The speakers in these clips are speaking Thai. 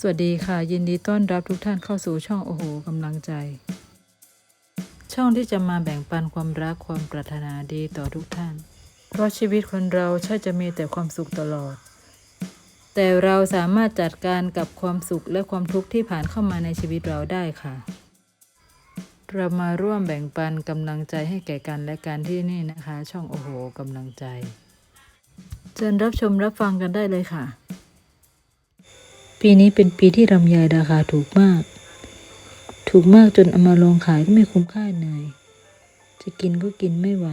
สวัสดีค่ะ ยินดีต้อนรับทุกท่านเข้าสู่ช่องโอโหกำลังใจ ช่องที่จะมาแบ่งปันความรักความปรารถนาดีต่อทุกท่าน เพราะชีวิตคนเราใช่จะมีแต่ความสุขตลอด แต่เราสามารถจัดการกับความสุขและความทุกข์ที่ผ่านเข้ามาในชีวิตเราได้ค่ะ เรามาร่วมแบ่งปันกำลังใจให้แก่กันและกันที่นี่นะคะ ช่องโอโหกำลังใจเชิญรับชมรับฟังกันได้เลยค่ะ ปีนี้เป็นปีที่ลำไยราคาถูกมาก ถูกมากจนเอามาลงขายก็ไม่คุ้มค่าเหนื่อย จะกินก็กินไม่ไหว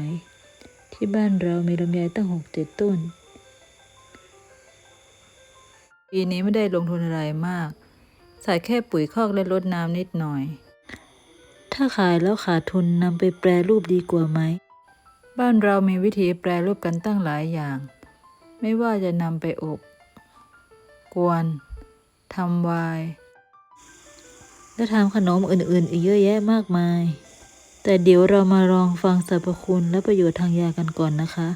ที่บ้านเรามีลำไยตั้งหกเจ็ดต้น ปีนี้ไม่ได้ลงทุนอะไรมาก ใส่แค่ปุ๋ยคอกและรดน้ำนิดหน่อย ถ้าขายแล้วขาดทุนนำไปแปรรูปดีกว่าไหม บ้านเรามีวิธีแปรรูปกันตั้งหลายอย่าง ไม่ว่าจะนำไปอบ กวน ทำวาย และทำขนมอื่นๆ อีกเยอะแยะมากมาย แต่เดี๋ยวเรามาลองฟังสรรพคุณและประโยชน์ทางยากันก่อนนะคะ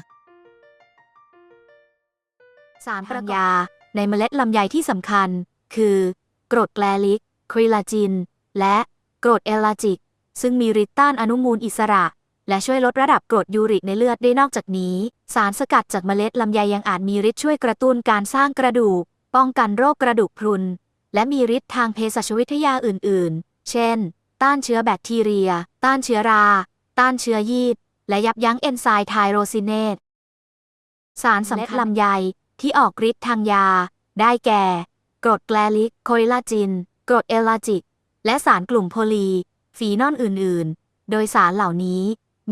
สารประกอบยา ในเมล็ดลำไยที่สำคัญ คือกรดแกลลิก คริลาจิน และกรดเอลาจิก ซึ่งมีฤทธิ์ต้านอนุมูลอิสระ และช่วยลดระดับกรดยูริกในเลือดได้นอกจากนี้ สารสกัดจากเมล็ดลำไยยังอาจมีฤทธิ์ช่วยกระตุ้นการสร้างกระดูก ป้องกันโรคกระดูกพรุน และมีฤทธิ์ทางเภสัชวิทยาอื่น ๆ เช่น ต้านเชื้อแบคทีเรีย ต้านเชื้อรา ต้านเชื้อยีสต์และยับยั้งเอนไซม์ไทโรซินเนตสารสำคัญลำไยที่ออกฤทธิ์ทางยา ได้แก่ กรดแกลลิก โคริลาจิน กรดเอลาจิก และสารกลุ่มโพลี ฟีนอลอื่น ๆ โดยสารเหล่านี้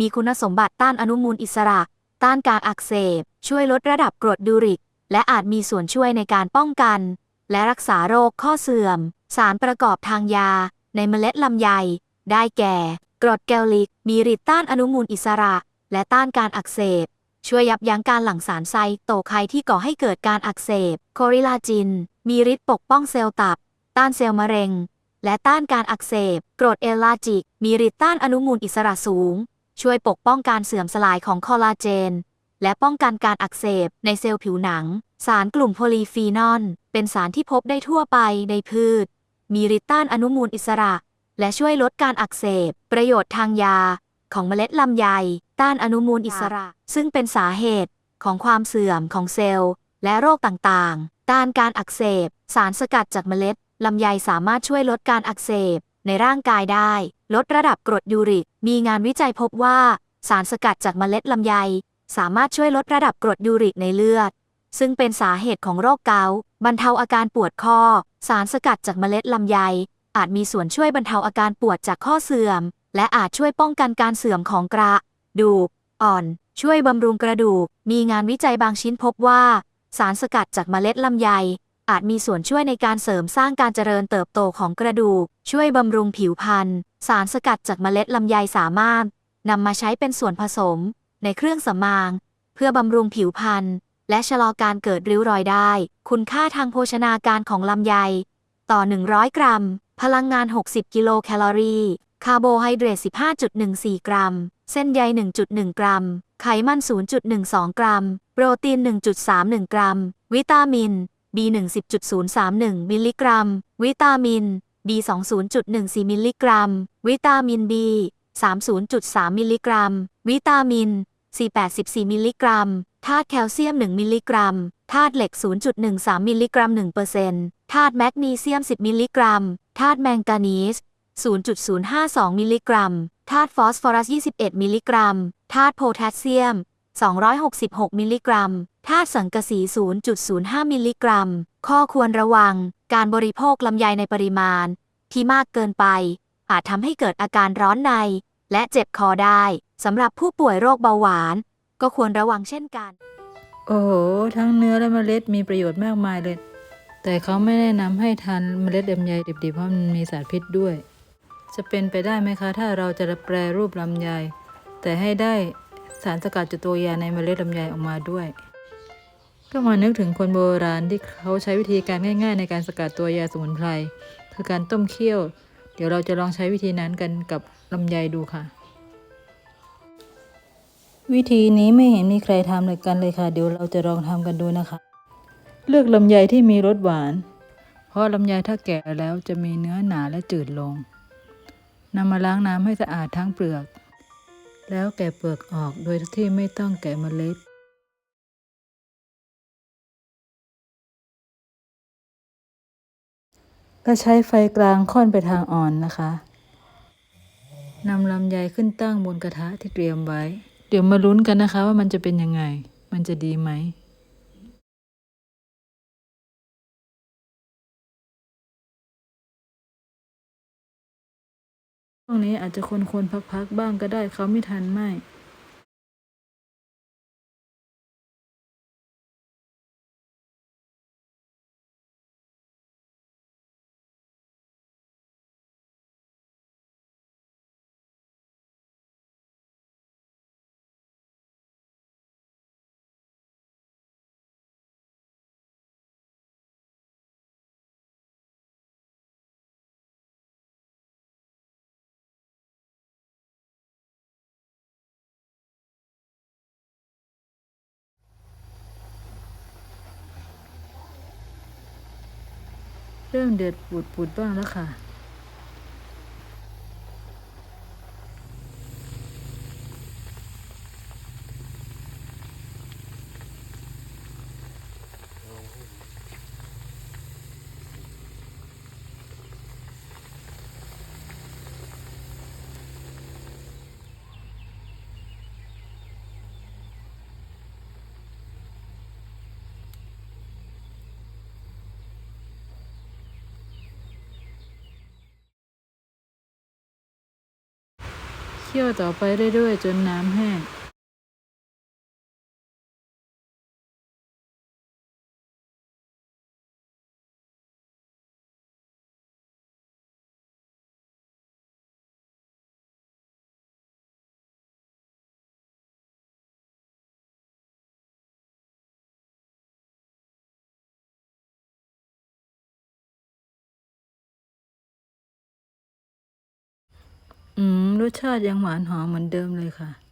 มีคุณสมบัติต้านอนุมูลอิสระ ต้านการอักเสบ ช่วยลดระดับกรดยูริก และอาจมีส่วนช่วยในการป้องกัน และรักษาโรคข้อเสื่อม สารประกอบทางยา ในเมล็ดลำไย ได้แก่ กรดแกลลิก มีฤทธิ์ต้านอนุมูลอิสระ และต้านการอักเสบ ช่วยยับยั้งการหลั่งสารไซโตไคน์ที่ก่อให้เกิดการอักเสบ โคริลาจิน มีฤทธิ์ปกป้องเซลล์ตับ ต้านเซลล์มะเร็ง และต้านการอักเสบ กรดเอลาจิก มีฤทธิ์ต้านอนุมูลอิสระสูง ช่วยปกป้องการเสื่อมสลายของคอลลาเจน และป้องกันการอักเสบในเซลล์ผิวหนัง สารกลุ่มโพลีฟีนอลเป็นสารที่พบได้ทั่วไปในพืช มีฤทธิ์ต้านอนุมูลอิสระ และช่วยลดการอักเสบ ประโยชน์ทางยา ของเมล็ดลำไย ต้านอนุมูลอิสระ ซึ่งเป็นสาเหตุของความเสื่อมของเซลล์ และโรคต่างๆ ต้านการอักเสบ สารสกัดจากเมล็ดลำไยสามารถช่วยลดการอักเสบในร่างกายได้ ลดระดับกรดยูริก มีงานวิจัยพบว่า สารสกัดจากเมล็ดลำไย สามารถช่วยลดระดับกรดยูริกในเลือด ซึ่งเป็นสาเหตุของโรคเกาต์บรรเทาอาการปวดข้อ สารสกัดจากเมล็ดลำไย อาจมีส่วนช่วยบรรเทาอาการปวดจากข้อเสื่อม และอาจช่วยป้องกันการเสื่อมของกระดูกอ่อน ช่วยบำรุงกระดูก มีงานวิจัยบางชิ้นพบว่า สารสกัดจากเมล็ดลำไย อาจมีส่วนช่วยในการเสริมสร้างการเจริญเติบโตของกระดูก ช่วยบำรุงผิวพรรณสารสกัดจากเมล็ดลำไยสามารถนำมาใช้เป็นส่วนผสม ในเครื่องสำอาง เพื่อบำรุงผิวพรรณและชะลอการเกิดริ้วรอยได้ คุณค่าทางโภชนาการของลำไย ต่อ 100 กรัม พลังงาน 60 กิโลแคลอรี่ คาร์โบไฮเดรต 15.14 กรัม เส้นใย 1.1 กรัม ไขมัน 0.12 กรัม โปรตีน 1.31 กรัม วิตามิน B1 10.031 มิลลิกรัม วิตามิน B2 0.14 มิลลิกรัม วิตามิน B 30.3 มิลลิกรัม วิตามิน C84 มิลลิกรัม ธาตุแคลเซียม 1 มิลลิกรัม ธาตุเหล็ก 0.13 มิลลิกรัม1%ธาตุแมกนีเซียม 10 มิลลิกรัม ธาตุแมงกานีส 0.052 มิลลิกรัม ธาตุฟอสฟอรัส 21 มิลลิกรัม ธาตุโพแทสเซียม 266 มิลลิกรัม ธาตุสังกะสี 0.05 มิลลิกรัม ข้อควรระวัง การบริโภคลำไยในปริมาณ ที่มากเกินไป อาจทำให้เกิดอาการร้อนใน และเจ็บคอได้สำหรับผู้ป่วยโรคเบาหวาน ก็ควรระวังเช่นกัน โอ้โห ทั้งเนื้อและเมล็ดมีประโยชน์มากมายเลย แต่เขาไม่แนะนำให้ทานเมล็ดลำไยดิบๆ เพราะมันมีสารพิษด้วย จะเป็นไปได้ไหมคะ ถ้าเราจะแปรรูปลำไย แต่ให้ได้สารสกัดจากตัวยาในเมล็ดลำไยออกมาด้วย ก็มานึกถึงคนโบราณที่เขาใช้วิธีการง่าย ๆ ในการสกัดตัวยาสมุนไพรคือการต้มเคี่ยว เดี๋ยวเราจะลองใช้วิธีนั้นกันกับลำไยดูค่ะ วิธีนี้ไม่เห็นมีใครทำเลยกันเลยค่ะ เดี๋ยวเราจะลองทำกันดูนะคะ เลือกลำไยที่มีรสหวานหราะลำไยถ้าแก่แล้วจะมีเนื้อหนาและจืดลงนำมาล้างน้ำให้สะอาดทั้งเปลือก แล้วแกะเปลือกออกโดยที่ไม่ต้องแกะเมล็ด ก็ใช้ไฟกลางค่อนไปทางอ่อนนะคะนำลำไยขึ้นตั้งบนกระทะที่เตรียมไว้ เดี๋ยวมาลุ้นกันนะคะว่ามันจะเป็นยังไง มันจะดีไหมช่วงนี้อาจจะคนๆพักๆบ้างก็ได้เขาไม่ทันไหม เริ่มเดือดปวดๆบ้างแล้วค่ะ เคี่ยวต่อไปเรื่อยๆ จนน้ำแห้ง อืมรสชาติยังหวานหอมเหมือนเดิมเลยค่ะ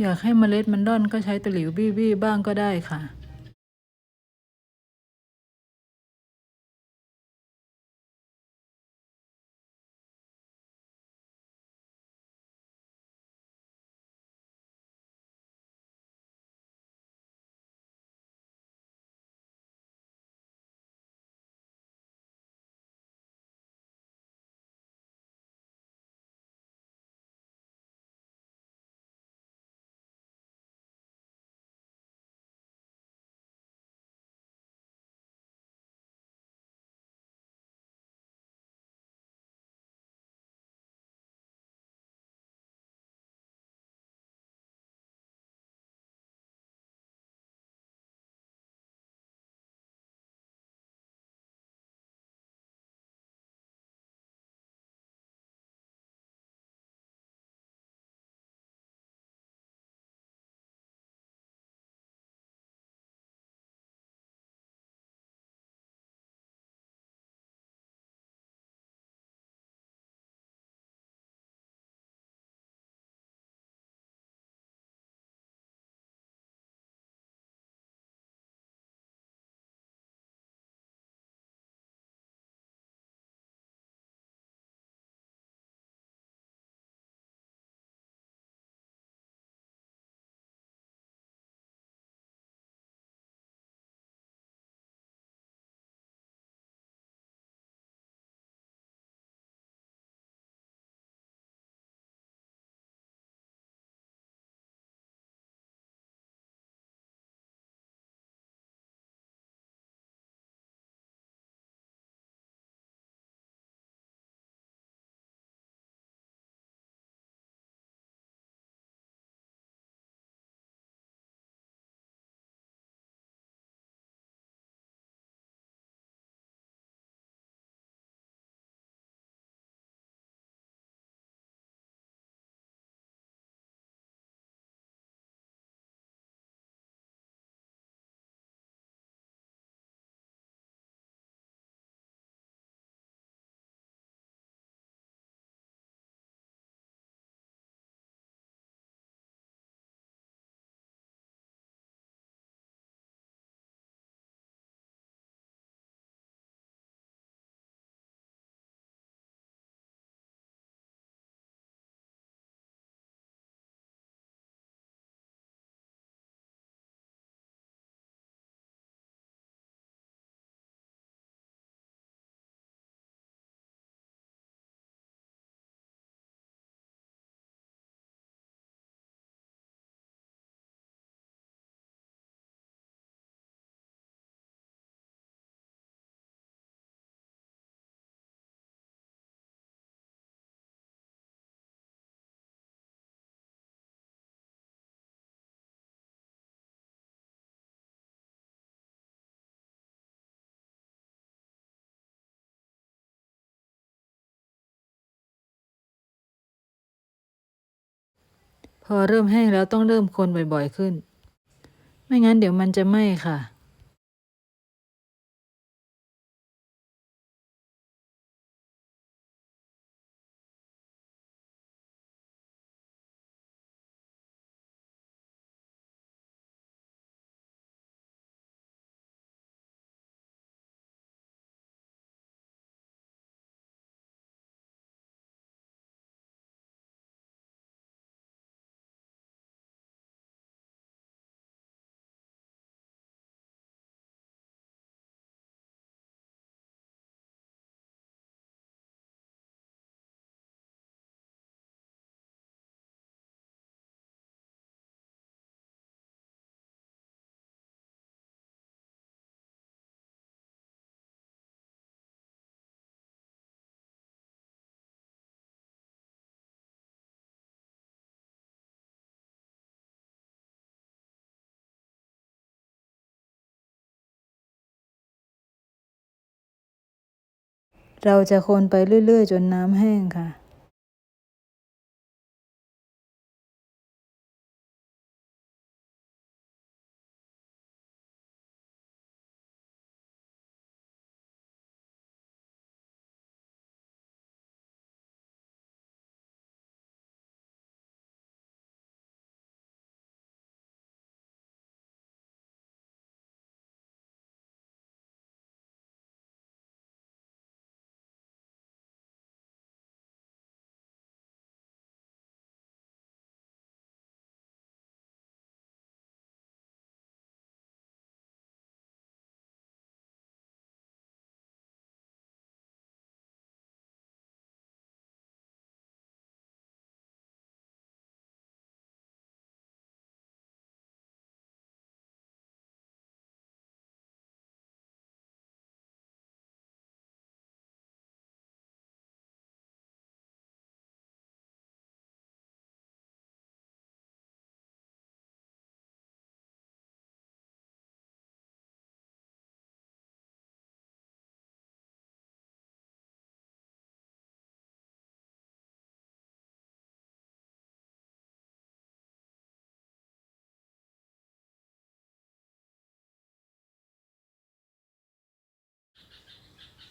อยากให้เมล็ดมันด่อนก็ใช้ตะหลิวบี้ๆบ้างก็ได้ค่ะ อเริ่มแห้งแล้วต้องเริ่มคนบ่อยๆขึ้น ไม่งั้นเดี๋ยวมันจะไหม้ค่ะ เราจะคนไปเรื่อย ๆ จนน้ำแห้งค่ะ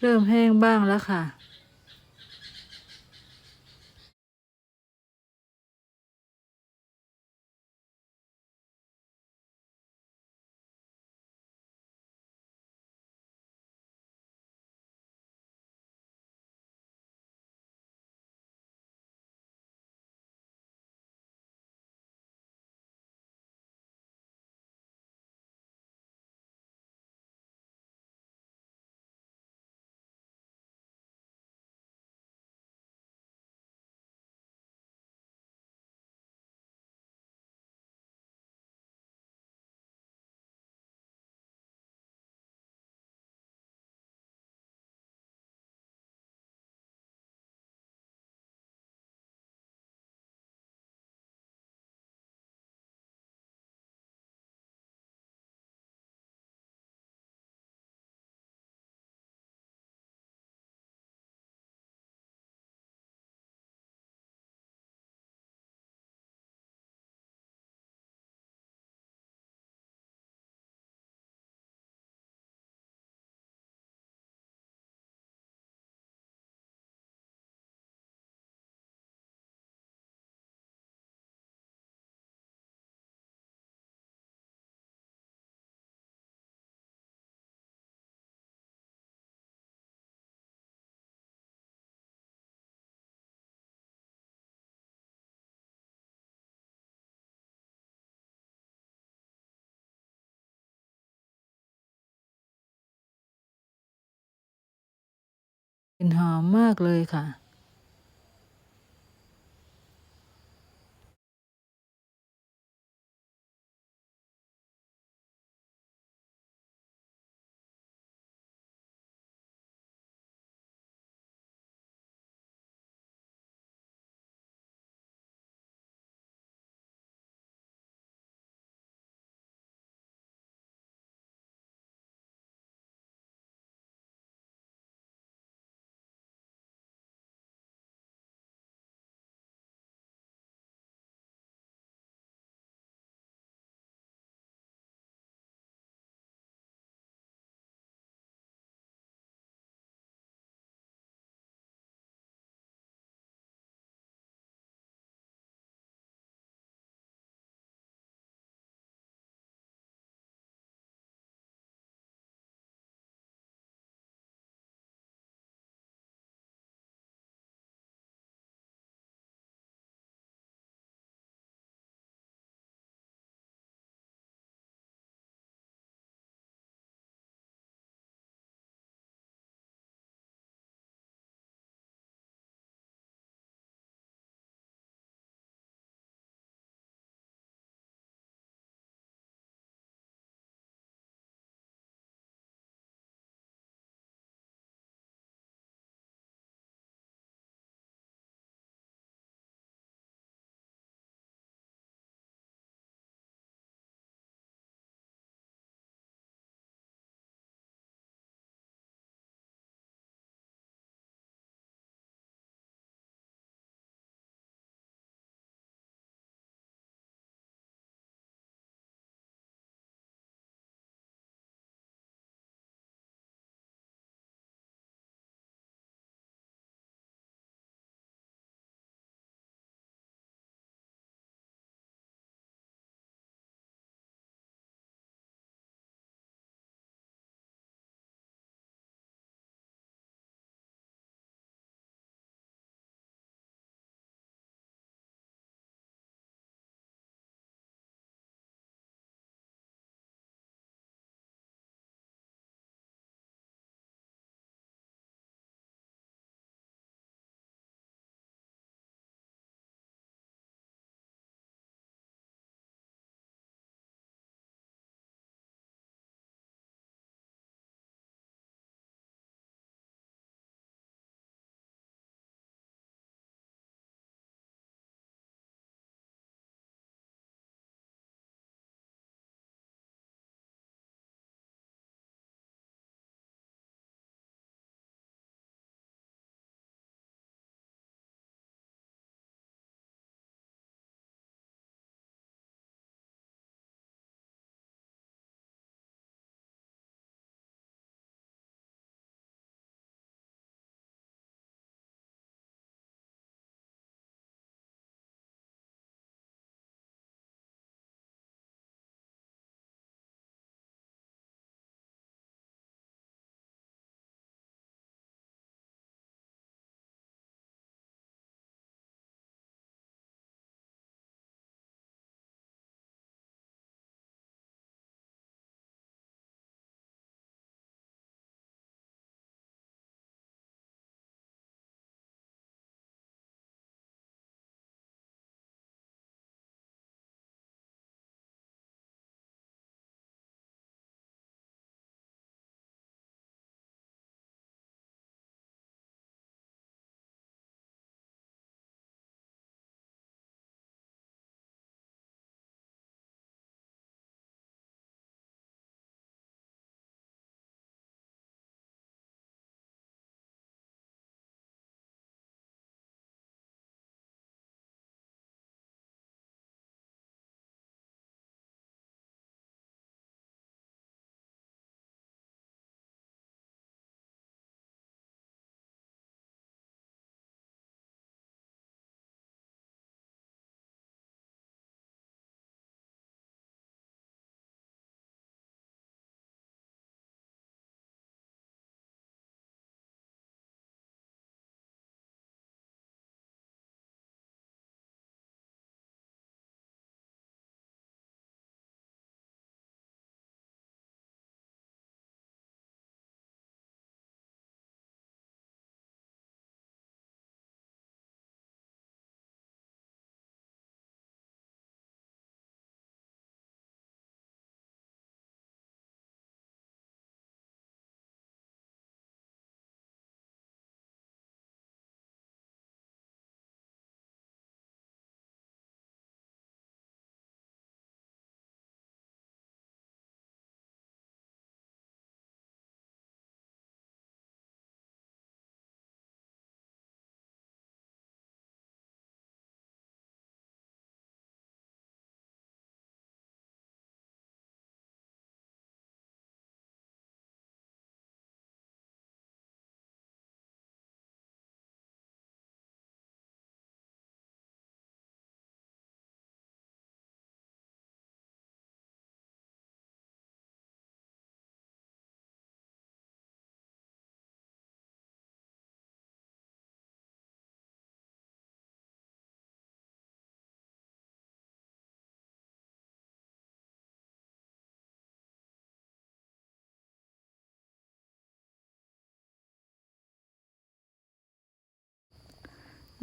เริ่มแห้งบ้างแล้วค่ะ กลิ่นหอมมากเลยค่ะ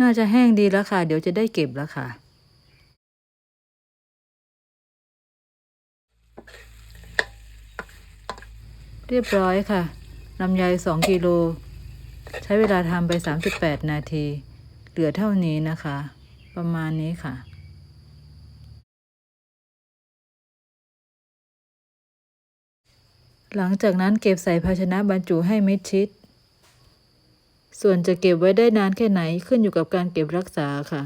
น่าจะแห้งดีแล้วค่ะ เดี๋ยวจะได้เก็บแล้วค่ะ เรียบร้อยค่ะลำไย2กิโล ใช้เวลาทำไป 38 นาที เหลือเท่านี้นะคะ ประมาณนี้ค่ะหลังจากนั้นเก็บใส่ภาชนะบรรจุให้มิดชิด ส่วนจะเก็บไว้ได้นานแค่ไหนขึ้นอยู่กับการเก็บรักษาค่ะ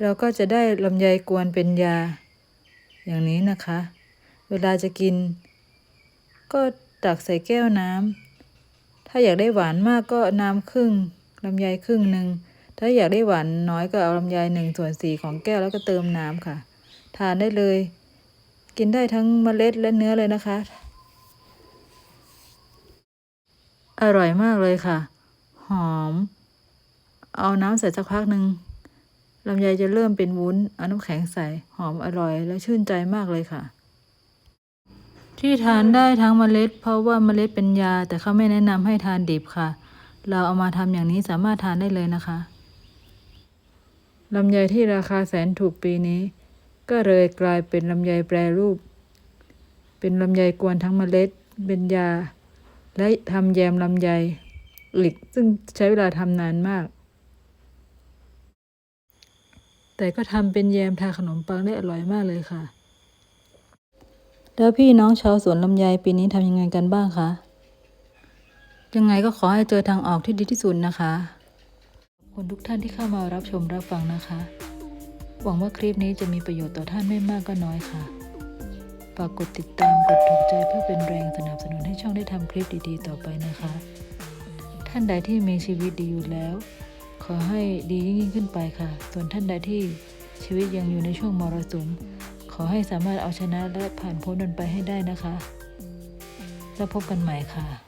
เราก็จะได้ลำไยกวนเป็นยา อย่างนี้นะคะ เวลาจะกิน ก็ตักใส่แก้วน้ำถ้าอยากได้หวานมากก็น้ำครึ่งลำไยครึ่งหนึ่งถ้าอยากได้หวานน้อยก็เอาลำไยหนึ่งส่วนสี่ของแก้วแล้วก็เติมน้ำค่ะ ทานได้เลย กินได้ทั้งเมล็ดและเนื้อเลยนะคะ อร่อยมากเลยค่ะ หอม เอาน้ำใส่สักพักหนึ่งลำไยจะเริ่มเป็นวุ้นเอาน้ำแข็งใส่หอมอร่อย และชื่นใจมากเลยค่ะ ที่ทานได้ทั้งเมล็ด เพราะว่าเมล็ดเป็นยา แต่เขาไม่แนะนำให้ทานดิบค่ะ เราเอามาทำอย่างนี้สามารถทานได้เลยนะคะลำไยที่ราคาแสนถูกปีนี้ ก็เลยกลายเป็นลำไยแปรรูป เป็นลำไยกวนทั้งเมล็ด เป็นยา และทำแยมลำไยอีกซึ่งใช้เวลาทำนานมาก แต่ก็ทำเป็นแยมทาขนมปังได้อร่อยมากเลยค่ะ แล้วพี่น้องชาวสวนลำไยปีนี้ทำยังไงกันบ้างคะ ยังไงก็ขอให้เจอทางออกที่ดีที่สุดนะคะ ขอบคุณทุกท่านที่เข้ามารับชมรับฟังนะคะ หวังว่าคลิปนี้จะมีประโยชน์ต่อท่านไม่มากก็น้อยค่ะ ฝากกดติดตามกดถูกใจเพื่อเป็นแรงสนับสนุนให้ช่องได้ทำคลิปดีๆ ต่อไปนะคะ ท่านใดที่มีชีวิตดีอยู่แล้ว ขอให้ดียิ่งขึ้นไปค่ะ ส่วนท่านใดที่ชีวิตยังอยู่ในช่วงมรสุม ขอให้สามารถเอาชนะและผ่านพ้นมันไปให้ได้นะคะ แล้วพบกันใหม่ค่ะ